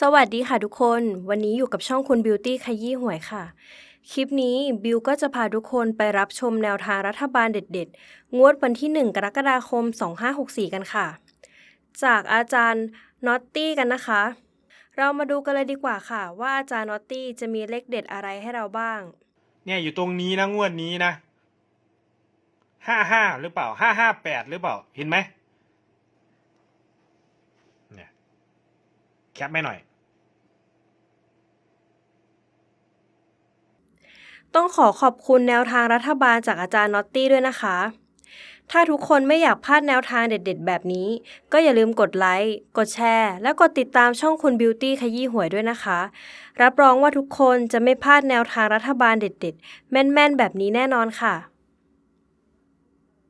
สวัสดีค่ะทุกคน วันนี้อยู่กับช่องคุณบิวตี้ขยี้หวยค่ะ คลิปนี้บิวก็จะพาทุกคนไปรับชมแนวทางรัฐบาลเด็ดๆ งวดวันที่ 1 กรกฎาคม 2564 กันค่ะ จากอาจารย์นอตตี้กันนะคะ เรามาดูกันเลยดีกว่าค่ะ ว่าอาจารย์นอตตี้จะมีเลขเด็ดอะไรให้เราบ้าง เนี่ยอยู่ตรงนี้นะงวดนี้นะห้าห้าหรือเปล่าห้าห้าแปดหรือเปล่าเห็นไหมเนี่ยแค ปไม่หน่อย ต้องขอขอบคุณแนวทางรัฐบาลจากอาจารย์น็อตตี้ด้วยนะคะ ถ้าทุกคนไม่อยากพลาดแนวทางเด็ดๆ แบบนี้ ก็อย่าลืมกดไลค์ กดแชร์ และกดติดตามช่องคุณบิวตี้ขยี้หวยด้วยนะคะ รับรองว่าทุกคนจะไม่พลาดแนวทางรัฐบาลเด็ดๆ แม่นๆ แบบนี้แน่นอนค่ะ